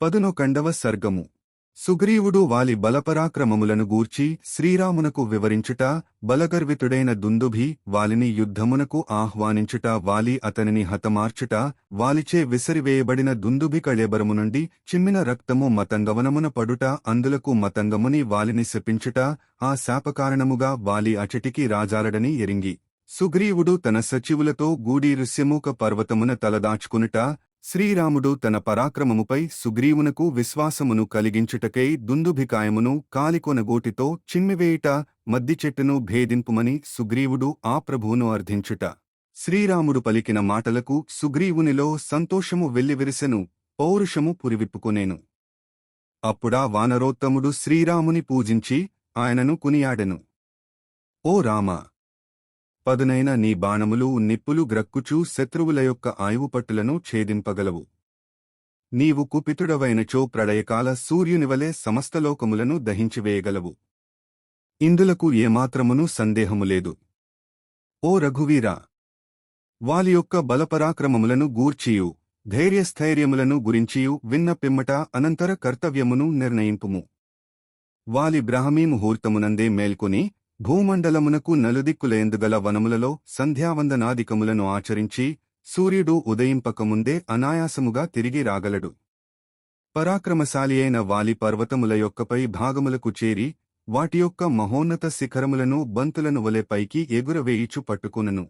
పదునొకండవ సర్గము. సుగ్రీవుడు వాలి బలపరాక్రమములను గూర్చి శ్రీరామునకు వివరించుట బలగర్వితుడైన దుందుభి వాలిని యుద్ధమునకు ఆహ్వానించుట వాలి అతనిని హతమార్చుట వాలిచే విసిరివేయబడిన దుందుభి కళేబరము నుండి చిమ్మిన రక్తము మతంగవనమున పడుట అందులకు మతంగముని వాలిని శపించుట ఆ శాపకారణముగా వాలి అచటికి రాజాలడని ఎరింగి. సుగ్రీవుడు తన సచివులతో గూడీ ఋష్యమూక పర్వతమున తలదాచుకునుట శ్రీరాముడు తన పరాక్రమముపై సుగ్రీవునకు విశ్వాసమును కలిగించుటకై దుందుభికాయమును కాలికొనగోటితో చిమ్మివేయుట మద్దిచెట్టును భేదింపుమని సుగ్రీవుడు ఆ ప్రభువును అర్థించుట శ్రీరాముడు పలికిన మాటలకు సుగ్రీవునిలో సంతోషము వెల్లివిరిసెను పౌరుషము పురివిప్పుకొనేను. అప్పుడా వానరోత్తముడు శ్రీరాముని పూజించి ఆయనను కునియాడెను. ఓ రామా! పదునైన నీ బాణములు నిప్పులు గ్రక్కుచూ శత్రువుల యొక్క ఆయువుపట్టులను ఛేదింపగలవు. నీవు కుపితుడవైనచో ప్రళయకాల సూర్యునివలే సమస్తలోకములను దహించివేయగలవు. ఇందులకు ఏమాత్రమును సందేహము లేదు. ఓ రఘువీరా! వాలి యొక్క బలపరాక్రమములను గూర్చియు ధైర్యస్థైర్యములను గురించియు విన్న పిమ్మట అనంతర కర్తవ్యమును నిర్ణయింపుము. వాలి బ్రాహ్మీ ముహూర్తమునందే మేల్కొని భూమండలమునకు నలుదిక్కులేందుగల వనములలో సంధ్యావందనాదికములను ఆచరించి సూర్యుడు ఉదయింపకముందే అనాయాసముగా తిరిగి రాగలడు. పరాక్రమశాలి అయిన వాలి పర్వతముల యొక్కపై భాగములకు చేరి వాటి యొక్క మహోన్నత శిఖరములను బంతులను వలె పైకి ఎగురవేయిచు పట్టుకునను.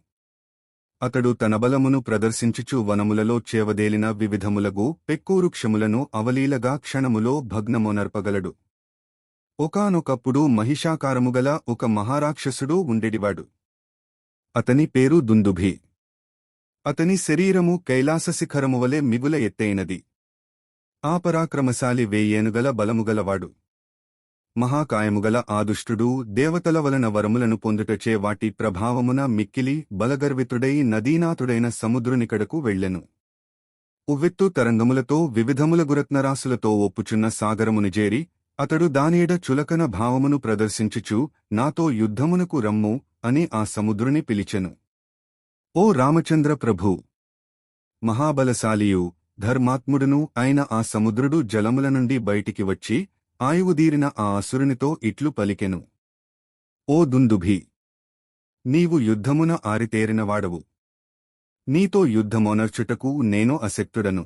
అతడు తన బలమును ప్రదర్శించుచు వనములలో చేవదేలిన వివిధములగు పెక్కూరుక్షములను అవలీలగా క్షణములో భగ్నమొనర్పగలడు. ఒకానొకప్పుడు మహిషాకారముగల ఒక మహారాక్షసుడు ఉండేటివాడు. అతని పేరు దుందుభి. అతని శరీరము కైలాసశిఖరము వలె మిగుల ఎత్తైనది. ఆ పరాక్రమశాలి వేయేనుగల బలముగలవాడు మహాకాయముగల ఆదుష్టుడు దేవతల వలన వరములను పొందుటచే వాటి ప్రభావమున మిక్కిలి బలగర్వితుడై నదీనాథుడైన సముద్రునికడకు వెళ్ళెను. ఉవ్వెత్తు తరంగములతో వివిధముల గురత్నరాసులతో ఒప్పుచున్న సాగరమును జేరి అతడు దానియడ చులకన భావమును ప్రదర్శించుచు నాతో యుద్ధమునకు రమ్ము అని ఆ సముద్రుని పిలిచెను. ఓ రామచంద్ర ప్రభూ! మహాబలశాలియు ధర్మాత్ముడును అయిన ఆ సముద్రుడు జలముల నుండి బయటికి వచ్చి ఆయువుదీరిన ఆ అసురునితో ఇట్లు పలికెను. ఓ దుందుభి! నీవు యుద్ధమున ఆరితేరినవాడవు. నీతో యుద్ధమొనర్చుటకు నేను అశక్తుడను.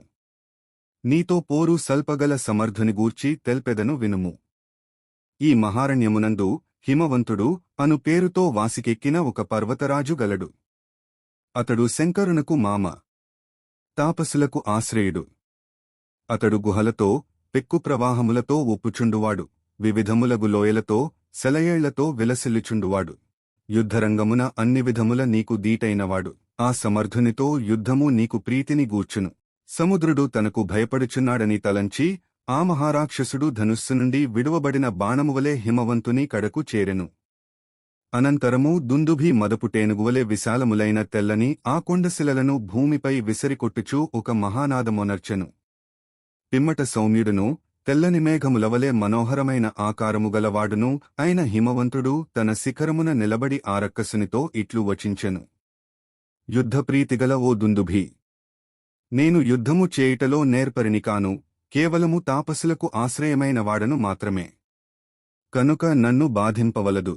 నీతో పోరు సల్పగల సమర్థునిగూర్చి తెల్పెదను వినుము. ఈ మహారణ్యమునందు హిమవంతుడు అను పేరుతో వాసికెక్కిన ఒక పర్వతరాజు గలడు. అతడు శంకరునకు మామ. తాపసులకు ఆశ్రయుడు. అతడు గుహలతో పెక్కు ప్రవాహములతో ఒప్పుచుండువాడు. వివిధములగు లోయలతో సెలయేళ్ళతో విలసిల్లుచుండువాడు. యుద్ధరంగమున అన్ని విధముల నీకు దీటైనవాడు. ఆ సమర్థునితో యుద్ధము నీకు ప్రీతిని గూర్చును. సముద్రుడు తనకు భయపడుచున్నాడని తలంచి ఆ మహారాక్షసుడు ధనుస్సు నుండి విడువబడిన బాణమువలే హిమవంతుని కడకు చేరెను. అనంతరము దుందుభి మదపుటేనుగువలే విశాలములైన తెల్లని ఆ కొండశిలలను భూమిపై విసరికొట్టుచూ ఒక మహానాదమొనర్చెను. పిమ్మట సౌమ్యుడును తెల్లని మేఘములవలే మనోహరమైన ఆకారముగలవాడును అయిన హిమవంతుడు తన శిఖరమున నిలబడి ఆరక్కసునితో ఇట్లు వచించెను. యుద్ధప్రీతిగల ఓ దుందుభి! నేను యుద్ధము చేయుటలో నేర్పరిని కాను కేవలము తాపసులకు ఆశ్రయమైన వాడను మాత్రమే. కనుక నన్ను బాధింపవలదు.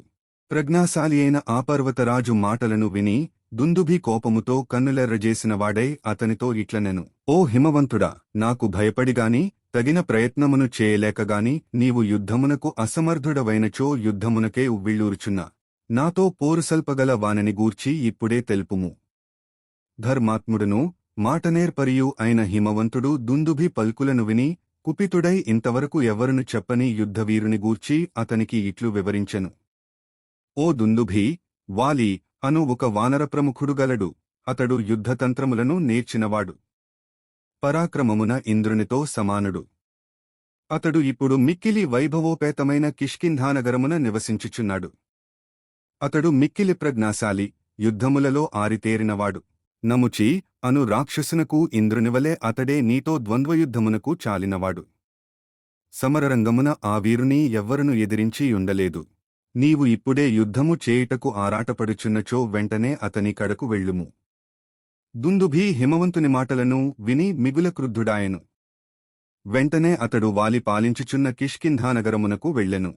ప్రజ్ఞాశాలి అయిన ఆ పర్వతరాజు మాటలను విని దుందుభి కోపముతో కన్నులెర్రజేసిన వాడై అతనితో ఇట్లనెను. ఓ హిమవంతుడా నాకు భయపడిగాని తగిన ప్రయత్నమును చేయలేకగాని నీవు యుద్ధమునకు అసమర్థుడవైనచో యుద్ధమునకే ఉవ్విళ్ళూరుచున్నా. నాతో పోరుసల్పగల వానని గూర్చి ఇప్పుడే తెలుపుము. ధర్మాత్ముడును మాటనేర్పరియు అయిన హిమవంతుడు దుందుభి పల్కులను విని కుపితుడై ఇంతవరకు ఎవరును చెప్పని యుద్ధవీరుని గూర్చి అతనికి ఇట్లు వివరించెను. ఓ దుందుభి వాలి అను ఒక వానరప్రముఖుడు గలడు. అతడు యుద్ధతంత్రములను నేర్చినవాడు. పరాక్రమమున ఇంద్రునితో సమానుడు. అతడు ఇప్పుడు మిక్కిలి వైభవోపేతమైన కిష్కింధానగరమున నివసించుచున్నాడు. అతడు మిక్కిలి ప్రజ్ఞాశాలి యుద్ధములలో ఆరితేరినవాడు. నముచి అను రాక్షసునకు ఇంద్రునివలే అతడే నీతో ద్వంద్వయుద్ధమునకు చాలినవాడు. సమరరంగమున ఆ వీరుని ఎవ్వరును ఎదిరించి ఉండలేదు. నీవు ఇప్పుడే యుద్ధము చేయుటకు ఆరాటపడుచున్నచో వెంటనే అతని కడకు వెళ్ళుము. దుందుభి హిమవంతుని మాటలను విని మిగుల క్రుద్ధుడాయను. వెంటనే అతడు వాలి పాలించుచున్న కిష్కింధానగరమునకు వెళ్ళెను.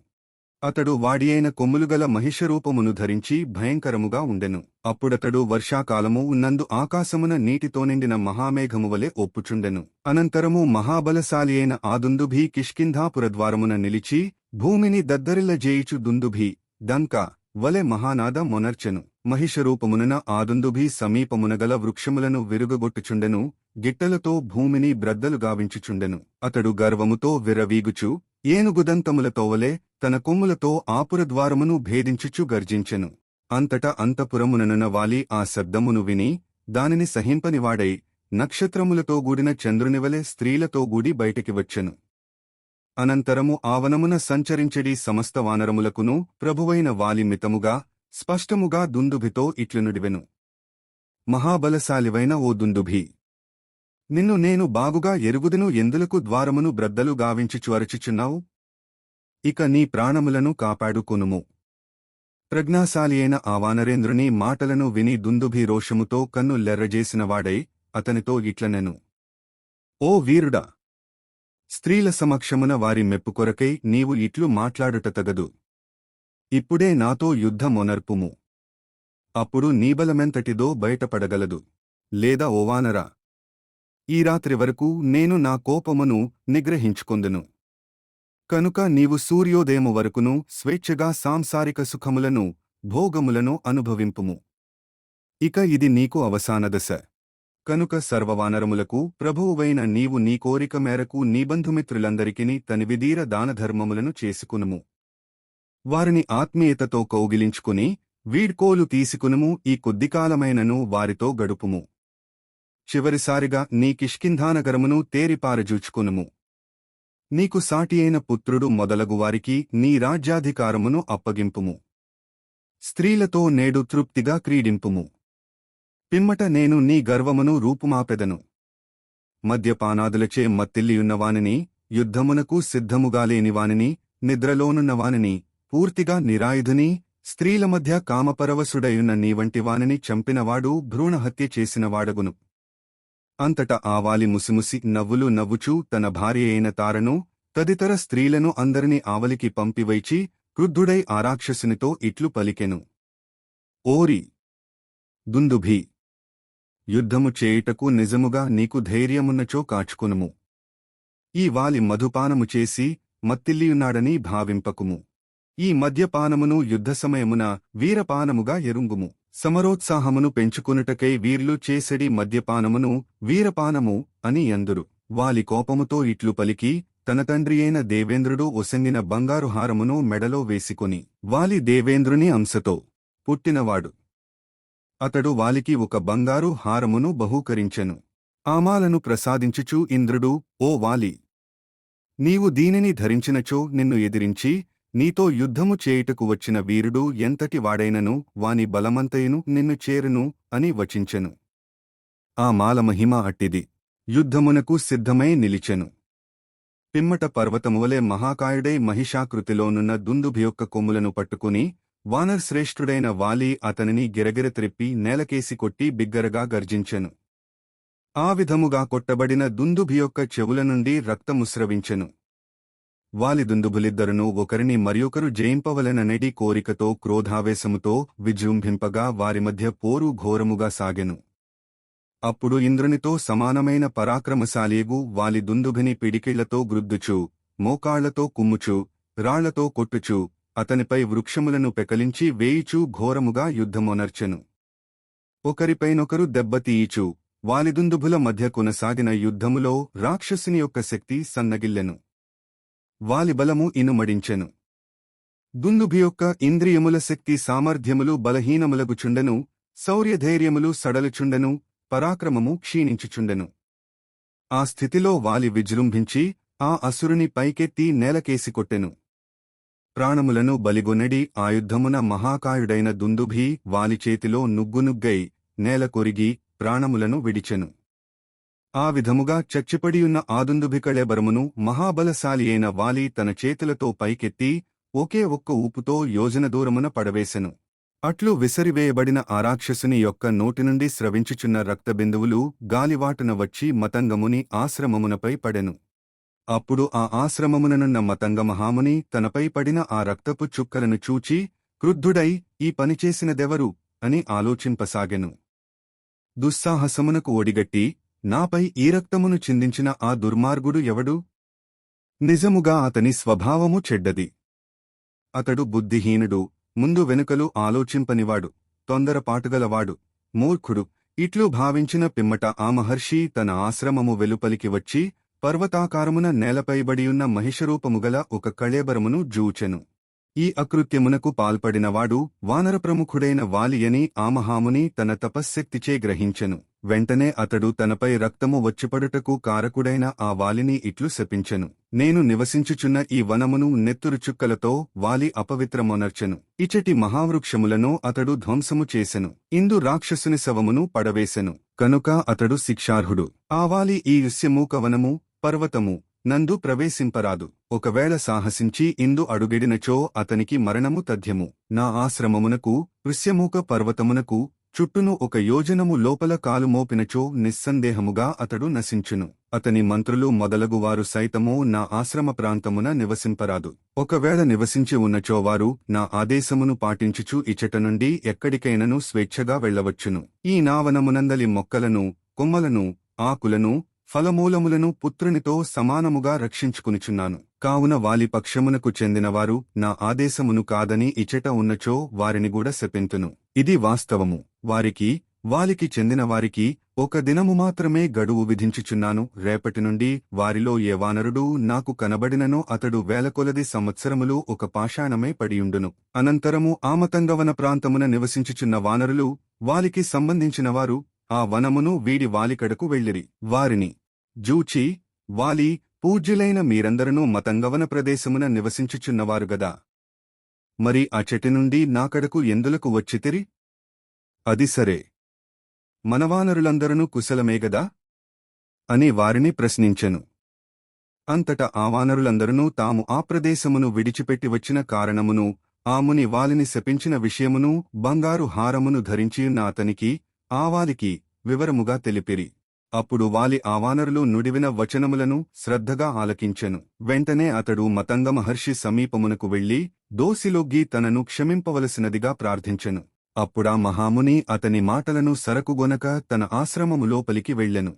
అతడు వాడియైన కొమ్ములుగల మహిషరూపమును ధరించి భయంకరముగా ఉండెను. అప్పుడతడు వర్షాకాలము ఉన్నందు ఆకాశమున నీటితో నిండిన మహామేఘము వలె ఒప్పుచుండెను. అనంతరము మహాబలశాలి అయిన ఆ దుందుభి కిష్కింధాపురద్వారమున నిలిచి భూమిని దద్దరిల్ల జేయుచు దుందుభి దంక వలె మహానాద మొనర్చెను. మహిషరూపమునన ఆదుందుభి సమీపమునగల వృక్షములను విరుగగొట్టుచుండెను. గిట్టలతో భూమిని బ్రద్దలు గావించుచుండెను. అతడు గర్వముతో విరవీగుచు ఏనుగుదంతములతోవలే తన కొమ్ములతో ఆపురద్వారమును భేదించుచు గర్జించెను. అంతటా అంతపురముననున వాలి ఆ శబ్దమును విని దానిని సహింపనివాడై నక్షత్రములతో గూడిన చంద్రునివలె స్త్రీలతో గూడి బయటికి వచ్చెను. అనంతరము ఆవనమున సంచరించడి సమస్త వానరములకును ప్రభువైన వాలి మితముగా స్పష్టముగా దుందుభితో ఇట్లనుడివెను. మహాబలశాలివైన ఓ దుందుభి. నిన్ను నేను బాగుగా ఎరుగుదును ఎందులకు ద్వారమును బ్రద్దలు గావించి అరచుచున్నావు ఇక నీ ప్రాణములను కాపాడుకొనుము. ప్రజ్ఞాశాలి అయిన ఆ వానరేంద్రుని మాటలను విని దుందుభి రోషముతో కన్ను లెర్రజేసినవాడై అతనితో ఇట్లనెను. ఓ వీరుడా! స్త్రీల సమక్షమున వారి మెప్పు కొరకై నీవు ఇట్లు మాట్లాడుట తగదు. ఇప్పుడే నాతో యుద్ధమొనర్పుము. అప్పుడు నీబలమెంతటిదో బయటపడగలదు. లేదా ఓవానరా ఈ రాత్రి వరకు నేను నా కోపమును నిగ్రహించుకొందును. కనుక నీవు సూర్యోదయము వరకును స్వేచ్ఛగా సాంసారిక సుఖములను భోగములను అనుభవింపుము. ఇక ఇది నీకు అవసానదశ కనుక సర్వవానరములకు ప్రభువువైన నీవు నీ కోరిక మేరకు నీ బంధుమిత్రులందరికిని తనివిదీర దానధర్మములను చేసుకునుము. వారిని ఆత్మీయతతో కౌగిలించుకుని వీడ్కోలు తీసుకునుము ఈ కొద్దికాలమైనను వారితో గడుపుము. చివరిసారిగా నీ కిష్కింధానగరమును తేరిపారజూచుకునుము. నీకు సాటియైన పుత్రుడు మొదలగువారికి నీ రాజ్యాధికారమును అప్పగింపుము. స్త్రీలతో నేడు తృప్తిగా క్రీడింపుము. పిమ్మట నేను నీ గర్వమును రూపుమాపెదను. మద్యపానాదులచే మత్తిల్లియున్నవానిని యుద్ధమునకు సిద్ధముగాలేనివానిని నిద్రలోనున్నవానిని పూర్తిగా నిరాయుధుని స్త్రీల మధ్య కామపరవశుడయున్న నీవంటివానిని చంపినవాడు భ్రూణహత్య చేసినవాడగును. అంతట ఆవాలి ముసిముసి నవ్వులు నవ్వుచూ తన భార్య అయిన తారను తదితర స్త్రీలను అందరినీ ఆవలికి పంపివైచి క్రుద్ధుడై ఆరాక్షసునితో ఇట్లు పలికెను. ఓరి! దుందుభి! యుద్ధము చేయుటకు నిజముగా నీకు ధైర్యమున్నచో కాచుకునుము. ఈ వాలి మధుపానము చేసి మత్తిల్లియున్నాడని భావింపకుము. ఈ మద్యపానమును యుద్ధసమయమున వీరపానముగా ఎరుంగుము. సమరోత్సాహమును పెంచుకునుటకై వీర్లు చేసెడి మద్యపానమును వీరపానము అని ఎందురు వాలి కోపముతో ఇట్లు పలికి తన తండ్రియైన దేవేంద్రుడు ఒసెందిన బంగారు హారమును మెడలో వేసికొని వాలి దేవేంద్రుని అంశతో పుట్టినవాడు. అతడు వాలికి ఒక బంగారు హారమును బహూకరించెను. ఆమాలను ప్రసాదించుచూ ఇంద్రుడు ఓ వాలి! నీవు దీనిని ధరించినచో నిన్ను ఎదిరించి నీతో యుద్ధము చేయుటకు వచ్చిన వీరుడు ఎంతటి వాడైనను వాని బలమంతయును నిన్ను చేరును అని వచించెను. ఆ మాల మహిమ అట్టిది. యుద్ధమునకు సిద్ధమై నిలిచెను. పిమ్మట పర్వతమువలే మహాకాయుడై మహిషాకృతిలోనున్న దుందుభి యొక్క కొమ్ములను పట్టుకుని వానర్శ్రేష్ఠుడైన వాలి అతనిని గిరగిర త్రిప్పి నేలకేసి కొట్టి బిగ్గరగా గర్జించెను. ఆ విధముగా కొట్టబడిన దుందుభి యొక్క చెవుల నుండి రక్తముస్రవించెను. వాలిదుందుభులిద్దరును ఒకరిని మరియొకరు జయింపవలననేటి కోరికతో క్రోధావేశముతో విజృంభింపగా వారి మధ్య పోరు ఘోరముగా సాగెను. అప్పుడు ఇంద్రునితో సమానమైన పరాక్రమశాలియగు వాలి దుందుభిని పిడికిళ్ళతో గ్రుద్దుచు మోకాళ్ళతో కుమ్ముచు రాళ్ళతో కొట్టుచు అతనిపై వృక్షములను పెకలించి వేయిచూ ఘోరముగా యుద్ధమొనర్చెను. ఒకరిపైనొకరు దెబ్బతీయిచు వాలిదుందుభుల మధ్య కొనసాగిన యుద్ధములో రాక్షసుని యొక్క శక్తి సన్నగిల్లెను. వాలిబలము ఇనుమడించెను. దుందుభి యొక్క ఇంద్రియముల శక్తి సామర్థ్యములు బలహీనములగుచుండెను శౌర్యధైర్యములు సడలుచుండెను పరాక్రమము క్షీణించుచుండెను. ఆ స్థితిలో వాలి విజృంభించి ఆ అసురుని పైకెత్తి నేలకేసి కొట్టెను. ప్రాణములను బలిగొనడి ఆయుద్ధమున మహాకాయుడైన దుందుభి వాలిచేతిలో నుగ్గునుగ్గై నేలకొరిగి ప్రాణములను విడిచెను. ఆ విధముగా చచ్చిపడియున్న ఆదుందుభికళెబరమును మహాబలశాలి అయిన వాలి తన చేతులతో పైకెత్తి ఒకే ఒక్క ఊపుతో యోజన దూరమున పడవేశెను అట్లు విసరివేయబడిన ఆ రాక్షసుని యొక్క నోటి నుండి స్రవించుచున్న రక్తబిందువులు గాలివాటున వచ్చి మతంగముని ఆశ్రమమునపై పడెను. అప్పుడు ఆ ఆశ్రమముననున్న మతంగ మహాముని తనపై పడిన ఆ రక్తపు చుక్కలను చూచి క్రుద్ధుడై ఈ పనిచేసినదెవరు అని ఆలోచింపసాగెను. దుస్సాహసమునకు ఒడిగట్టి నాపై ఈ రక్తమును చిందించిన ఆ దుర్మార్గుడు ఎవడు? నిజముగా అతని స్వభావము చెడ్డది. అతడు బుద్ధిహీనుడు ముందు వెనుకలు ఆలోచింపనివాడు తొందరపాటుగలవాడు మూర్ఖుడు. ఇట్లు భావించిన పిమ్మట ఆ మహర్షి తన ఆశ్రమము వెలుపలికి వచ్చి పర్వతాకారమున నేలపైబడియున్న మహిషరూపముగల ఒక కళేబరమును జూచెను. ఈ అకృత్యమునకు పాల్పడినవాడు వానరప్రముఖుడైన వాలియని ఆ మహాముని తన తపశ్శక్తిచే గ్రహించెను. వెంటనే అతడు తనపై రక్తము వచ్చిపడుటకు కారకుడైన ఆ వాలిని ఇట్లు శపించెను. నేను నివసించుచున్న ఈ వనమును నెత్తురు చుక్కలతో వాలి అపవిత్రమొనర్చెను. ఇచటి మహావృక్షములను అతడు ధ్వంసము చేసెను. ఇందు రాక్షసుని శవమును పడవేశెను కనుక అతడు శిక్షార్హుడు. ఆ వాలి ఈ యుస్యమూకవనము పర్వతము నందు ప్రవేశింపరాదు. ఒకవేళ సాహసించి ఇందు అడుగిడినచో అతనికి మరణము తథ్యము. నా ఆశ్రమమునకు ఋష్యమూక పర్వతమునకు చుట్టును ఒక యోజనము లోపల కాలు మోపినచో నిస్సందేహముగా అతడు నశించును. అతని మంత్రులు మొదలగువారు సైతము నా ఆశ్రమ ప్రాంతమున నివసింపరాదు. ఒకవేళ నివసించి ఉన్నచో వారు నా ఆదేశమును పాటించుచు ఇచట నుండి ఎక్కడికైనను స్వేచ్ఛగా వెళ్ళవచ్చును. ఈ నావనమునందలి మొక్కలను కొమ్మలను ఆకులను ఫలమూలములను పుత్రునితో సమానముగా రక్షించుకునిచున్నాను. కావున వాలి పక్షమునకు చెందినవారు నా ఆదేశమును కాదని ఇచట ఉన్నచో వారిని కూడా శపింతును. ఇది వాస్తవము. వారికి వాలికి చెందినవారికి ఒక దినము మాత్రమే గడువు విధించుచున్నాను. రేపటి నుండి వారిలో ఏ వానరుడు నాకు కనబడిననో అతడు వేలకొలది సంవత్సరములు ఒక పాషాణమే పడియుండును. అనంతరము ఆమతంగవన ప్రాంతమున నివసించుచున్న వానరులు వాలికి సంబంధించినవారు ఆ వనమును వీడి వాలికడకు వెళ్ళిరి. వారిని జూచి వాలి పూజ్యులైన మీరందరనూ మతంగవన ప్రదేశమున నివసించుచున్నవారు గదా. మరి ఆ చెట్టు నుండి నాకడకు ఎందులకు వచ్చితిరి అది సరే. మనవానరులందరూ కుశలమేగదా అని వారిని ప్రశ్నించెను. అంతటా ఆ తాము ఆ ప్రదేశమును విడిచిపెట్టి వచ్చిన కారణమును ఆముని వాలిని శపించిన విషయమును బంగారు హారమును ధరించియున్న అతనికి ఆవాలికి వివరముగా తెలిపిరి. అప్పుడు వాలి ఆవానరులు నుడివిన వచనములను శ్రద్ధగా ఆలకించెను. వెంటనే అతడు మతంగ మహర్షి సమీపమునకు వెళ్ళి దోసిలొగ్గి తనను క్షమింపవలసినదిగా ప్రార్థించెను. అప్పుడా మహాముని అతని మాటలను సరకుగొనక తన ఆశ్రమము లోపలికి వెళ్ళెను.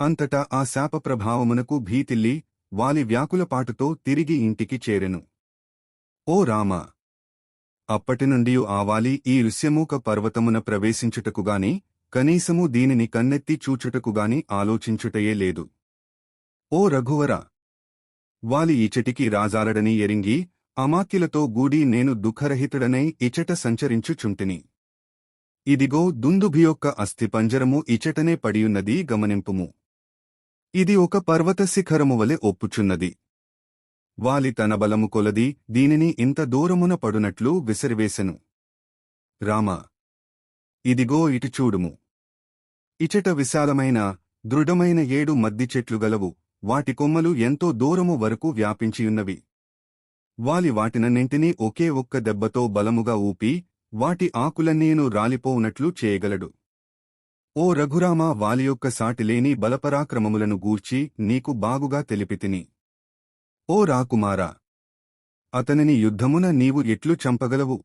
అంతటా ఆ శాప ప్రభావమునకు భీతిల్లి వాలి వ్యాకులపాటుతో తిరిగి ఇంటికి చేరెను. ఓ రామా! అప్పటినుండి ఆవాలి ఈ ఋష్యమూక పర్వతమున ప్రవేశించుటకుగాని కనీసము దీనిని కన్నెత్తి చూచుటకుగాని ఆలోచించుటయే లేదు. ఓ రఘువరా! వాలి ఇచటికి రాజాలడని ఎరింగి అమాత్యులతో గూడి నేను దుఃఖరహితుడనై ఇచట సంచరించుచుంటిని. ఇదిగో దుందుభియొక్క అస్థిపంజరము ఇచటనే పడియున్నది గమనింపుము. ఇది ఒక పర్వత శిఖరము వలె ఒప్పుచున్నది. వాలి తన బలము కొలది దీనిని ఇంత దూరమున పడునట్లు విసిరివేసెను. రామా! ఇదిగో ఇటు చూడుము. ఇచట విశాలమైన దృఢమైన ఏడు మద్ది చెట్లు గలవు. వాటి కొమ్మలు ఎంతో దూరము వరకు వ్యాపించియున్నవి. వాలి వాటినన్నింటినీ ఒకే ఒక్క దెబ్బతో బలముగా ఊపి వాటి ఆకులన్నీను రాలిపోవునట్లు చేయగలడు. ఓ రఘురామ వాలి యొక్క సాటిలేని బలపరాక్రమములను గూర్చి నీకు బాగుగా తెలిపితిని. ఓ రాకుమారా! అతనిని యుద్ధమున నీవు ఎట్లు చంపగలవు?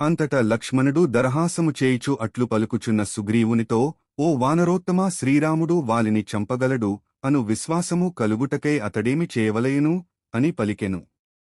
అంతటా లక్ష్మణుడు దరహాసము చేయిచు అట్లు పలుకుచున్న సుగ్రీవునితో ఓ వానరోత్తమా శ్రీరాముడు వాలిని చంపగలడు అను విశ్వాసము కలుగుటకై అతడేమి చేయవలయను అని పలికెను.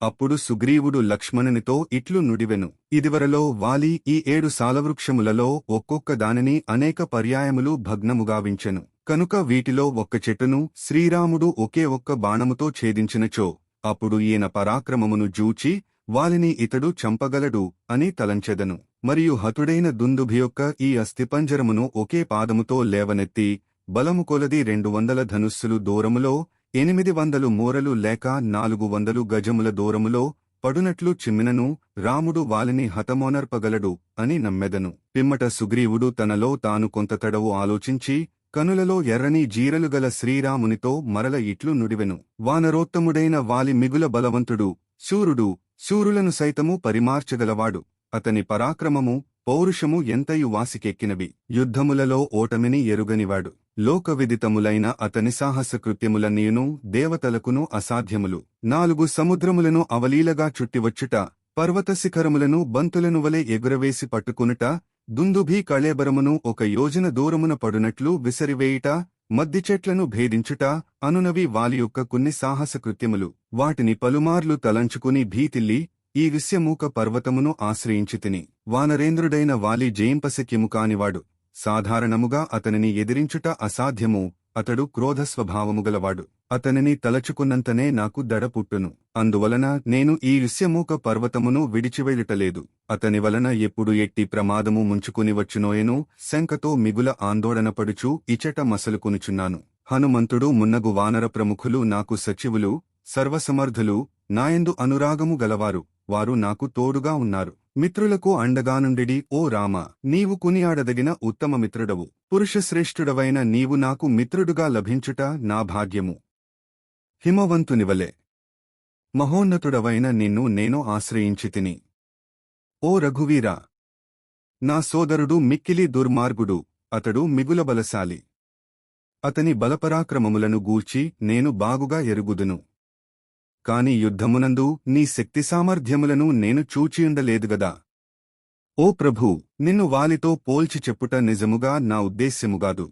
అప్పుడు సుగ్రీవుడు లక్ష్మణునితో ఇట్లు నుడివెను. ఇదివరలో వాలి ఈ ఏడు సాలవృక్షములలో ఒక్కొక్క దానిని అనేక పర్యాయములు భగ్నముగావించెను. కనుక వీటిలో ఒక్క చెట్టును శ్రీరాముడు ఒకే ఒక్క బాణముతో ఛేదించినచో అప్పుడు ఈయన పరాక్రమమును జూచి వాలిని ఇతడు చంపగలడు అని తలంచెదను. మరియు హతుడైన దుందుభి యొక్క ఈ అస్థిపంజరమును ఒకే పాదముతో లేవనెత్తి బలము కొలది రెండు వందల ధనుస్సులు దూరములో ఎనిమిది వందలు మూరలు లేక నాలుగు వందలు గజముల దూరములో పడునట్లు చిమ్మినను రాముడు వాలిని హతమోనర్పగలడు అని నమ్మెదను. పిమ్మట సుగ్రీవుడు తనలో తాను కొంత తడవు ఆలోచించి కనులలో ఎర్రని జీరలుగల శ్రీరామునితో మరల ఇట్లు నుడివెను. వానరోత్తముడైన వాలి మిగుల బలవంతుడు శూరుడు శూరులను సైతము పరిమార్చగలవాడు. అతని పరాక్రమము పౌరుషము ఎంతయు వాసికెక్కినవి. యుద్ధములలో ఓటమిని ఎరుగనివాడు. లోకవిదితములైన అతని సాహసకృత్యములన్నీయును దేవతలకును అసాధ్యములు. నాలుగు సముద్రములను అవలీలగా చుట్టివచ్చుట పర్వత శిఖరములను బంతులను వలె ఎగురవేసి పట్టుకునుట దుందుభీ కళేబరమును ఒక యోజన దూరమున పడునట్లు విసరివేయుట మద్దిచెట్లను భేదించుట అనునవి వాలి యొక్క కొన్ని సాహసకృత్యములు వాటిని పలుమార్లు తలంచుకుని భీతిల్లి ఈ విశ్యమూక పర్వతమును ఆశ్రయించితిని. వానరేంద్రుడైన వాలి జయింపశక్యము కానివాడు. సాధారణముగా అతనిని ఎదిరించుట అసాధ్యము అతడు క్రోధస్వభావముగలవాడు గలవాడు. అతనిని తలచుకున్నంతనే నాకు దడ పుట్టును. అందువలన నేను ఈ విశ్యమూక పర్వతమును విడిచివెళ్ళటలేదు అతని వలన ఎప్పుడు ఎట్టి ప్రమాదము ముంచుకుని వచ్చినోయెనో శంకతో మిగుల ఆందోళనపడుచు ఇచట మసలుకొనుచున్నాను. హనుమంతుడు మున్నగు వానర ప్రముఖులు నాకు సచివులు సర్వసమర్థులు నాయందు అనురాగము గలవారు. వారు నాకు తోడుగా ఉన్నారు. మిత్రులకు అండగానుండిడి ఓ రామ నీవు కునియాడదగిన ఉత్తమ మిత్రుడవు. పురుషశ్రేష్ఠుడవైన నీవు నాకు మిత్రుడుగా లభించుట నా భాగ్యము. హిమవంతునివలే. మహోన్నతుడవైన నిన్ను నేను ఆశ్రయించితిని. ఓ రఘువీరా! నా సోదరుడు మిక్కిలి దుర్మార్గుడు అతడు మిగుల బలశాలి అతని బలపరాక్రమములను గూర్చి నేను బాగుగా ఎరుగుదును. కాని యుద్ధమునందు నీ శక్తి సామర్థ్యములను నేను చూచియుండలేదుగదా? ఓ ప్రభూ! నిన్ను వాలితో పోల్చి చెప్పుట నిజముగా నా ఉద్దేశ్యముగాదు.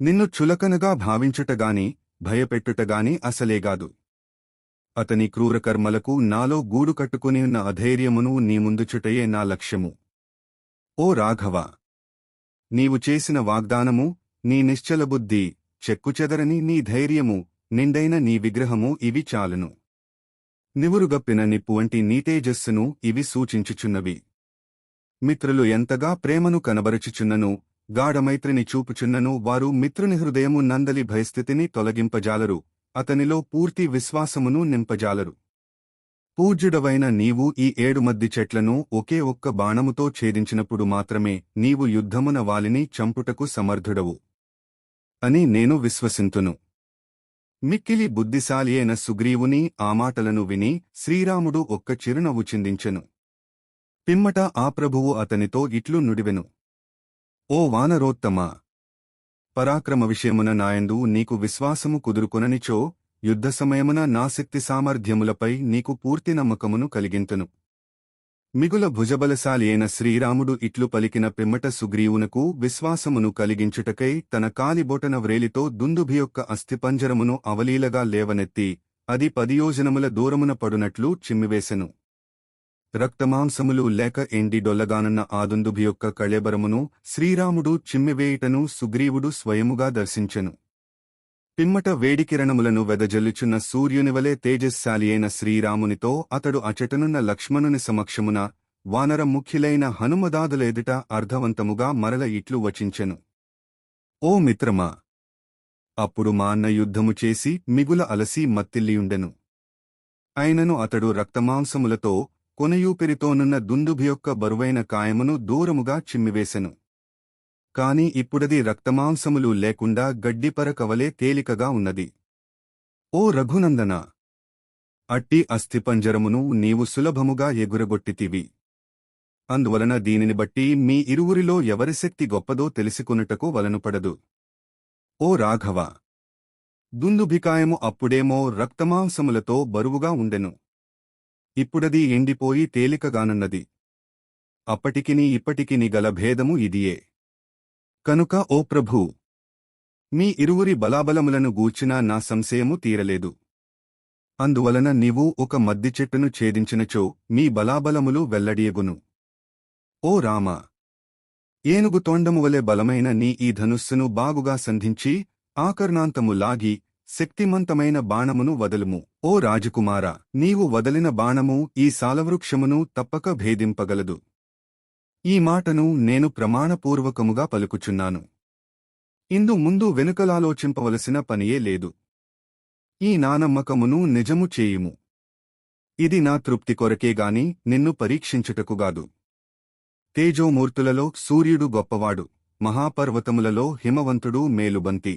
నిన్ను చులకనగా భావించుటగాని భయపెట్టుటగాని అసలేగాదు అతని క్రూరకర్మలకు నాలో గూడు కట్టుకుని ఉన్న అధైర్యమును నీ ముందుచుటయే నా లక్ష్యము. ఓ రాఘవ! నీవు చేసిన వాగ్దానము నీ నిశ్చలబుద్ధి చెక్కుచెదరని నీ ధైర్యము నిండైన నీ విగ్రహము ఇవి చాలును. నివురుగప్పిన నిప్పు వంటి నీ తేజస్సును ఇవి సూచించుచున్నవి. మిత్రులు ఎంతగా ప్రేమను కనబరుచుచున్నను గాఢమైత్రిని చూపుచున్నను వారు మిత్రుని హృదయము నందలి భయస్థితిని తొలగింపజాలరు. అతనిలో పూర్తి విశ్వాసమును నింపజాలరు. పూజ్యుడవైన నీవు ఈ ఏడు మద్ది చెట్లను ఒకే ఒక్క బాణముతో ఛేదించినప్పుడు మాత్రమే నీవు యుద్ధమున వాలిని చంపుటకు సమర్థుడవు. అని నేను విశ్వసింతును. మిక్కిలి బుద్ధిశాలి అయిన సుగ్రీవుని ఆ మాటలను విని శ్రీరాముడు ఒక్క చిరునవ్వు చిందించెను. పిమ్మట ఆ ప్రభువు అతనితో ఇట్లు నుడివెను. ఓ వానరోత్తమా! పరాక్రమ విషయమున నాయందు నీకు విశ్వాసము కుదురుకొననిచో యుద్ధ సమయమున నా శక్తి సామర్థ్యములపై నీకు పూర్తి నమ్మకమును కలిగింతును. మిగుల భుజబలశాలి అయిన శ్రీరాముడు ఇట్లు పలికిన పిమ్మట సుగ్రీవునకు విశ్వాసమును కలిగించుటకై తన కాలిబొటన వ్రేలితో దుందుభి యొక్క అస్థిపంజరమును అవలీలగా లేవనెత్తి అది పదియోజనముల దూరమున పడునట్లు చిమ్మివేసెను. రక్తమాంసములు లేక ఎండి డొల్లగానున్న ఆదుందుభి యొక్క కళేబరమును శ్రీరాముడు చిమ్మివేయుటను సుగ్రీవుడు స్వయముగా దర్శించెను. పిమ్మట వేడికిరణములను వెదజల్లుచున్న సూర్యునివలే తేజస్శాలి అయిన శ్రీరామునితో అతడు అచటనున్న లక్ష్మణుని సమక్షమున వానర ముఖ్యులైన హనుమదాదులెదుట అర్ధవంతముగా మరల ఇట్లు వచించెను. ఓ మిత్రమా! అప్పుడు మా అన్న యుద్ధము చేసి మిగుల అలసి మత్తిల్లియుండెను. అయినను అతడు రక్తమాంసములతో కొనయూపిరితోనున్న దుందుభి యొక్క బరువైన కాయమును దూరముగా చిమ్మివేసెను. కాని ఇప్పుడది రక్తమాంసములు లేకుండా గడ్డిపర కవలే తేలికగా ఉన్నది. ఓ రఘునందన! అట్టి అస్థిపంజరమును నీవు సులభముగా ఎగురగొట్టితివి. అందువలన దీనిని బట్టి మీ ఇరువురిలో ఎవరి శక్తి గొప్పదో తెలుసుకొనుటకు వలనుపడదు. ఓ రాఘవ! దుందుభికాయము అప్పుడేమో రక్తమాంసములతో బరువుగా ఉండెను. ఇప్పుడది ఎండిపోయి తేలికగానున్నది. అప్పటికిని ఇప్పటికిని గల భేదము ఇదియే. కనుక ఓ ప్రభూ! మీ ఇరువురి బలాబలములను గూర్చిన నా సంశయము తీరలేదు. అందువలన నీవు ఒక మద్ది చెట్టును ఛేదించినచో మీ బలాబలములు వెల్లడియగును. ఓ రామ! ఏనుగు తొండము వలె బలమైన నీ ఈ ధనుస్సును బాగుగా సంధించి ఆకర్ణాంతము లాగి శక్తిమంతమైన బాణమును వదలుము. ఓ రాజకుమార నీవు వదలిన బాణము ఈ సాలవృక్షమును తప్పక భేదింపగలదు. ఈ మాటను నేను ప్రమాణపూర్వకముగా పలుకుచున్నాను. ఇందు ముందు వెనుకలాలోచింపవలసిన పనియే లేదు. ఈ నానమ్మకమును నిజము చేయుము. ఇది నా తృప్తి కొరకేగాని నిన్ను పరీక్షించుటకుగాదు తేజోమూర్తులలో సూర్యుడు గొప్పవాడు. మహాపర్వతములలో హిమవంతుడు మేలుబంతి.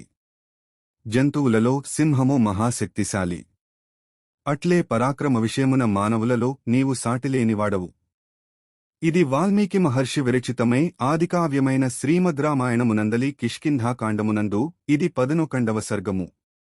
జంతువులలో సింహము మహాశక్తిశాలి. అట్లే పరాక్రమ విషయమున మానవులలో నీవు సాటిలేనివాడవు. ఇది వాల్మీకి మహర్షి విరచితమై ఆదికావ్యమైన శ్రీమద్రామాయణమునందలి కిష్కింధాకాండమునందు ఇది పదనొకండవ సర్గము.